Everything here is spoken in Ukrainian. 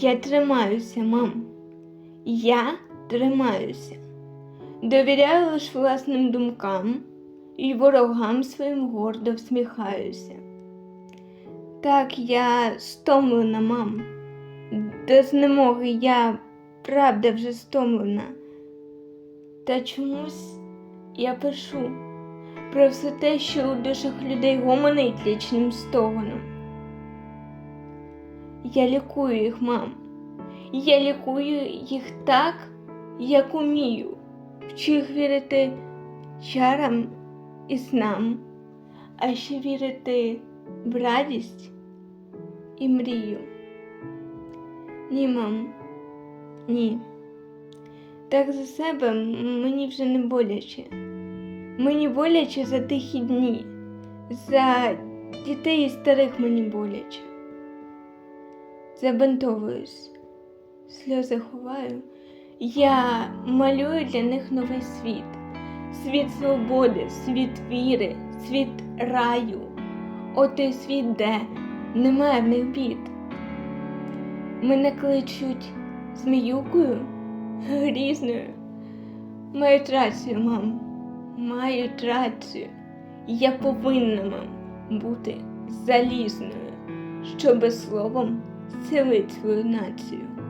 Я тримаюся, мам. Я тримаюся. Довіряю лише власним думкам і ворогам своїм гордо всміхаюся. Так, я стомлена, мам. До знемоги я правда вже стомлена. Та чомусь я пишу про все те, що у душах людей гомонить лічним стогоном. Я лікую їх, мам. Я лікую їх так, як умію. Вчу їх вірити чарам і снам, а ще вірити в радість і мрію. Ні, мам, ні. Так за себе мені вже не боляче. Мені боляче за тихі дні, за дітей і старих мені боляче. Забинтовуюсь, сльози ховаю. Я малюю для них новий світ, світ свободи, світ віри, світ раю, От той світ, де немає в них бід. Мене кличуть зміюкою грізною. Мають рацію, мам, мають рацію. Я повинна, мам, бути залізною, щоби словом silly to not to.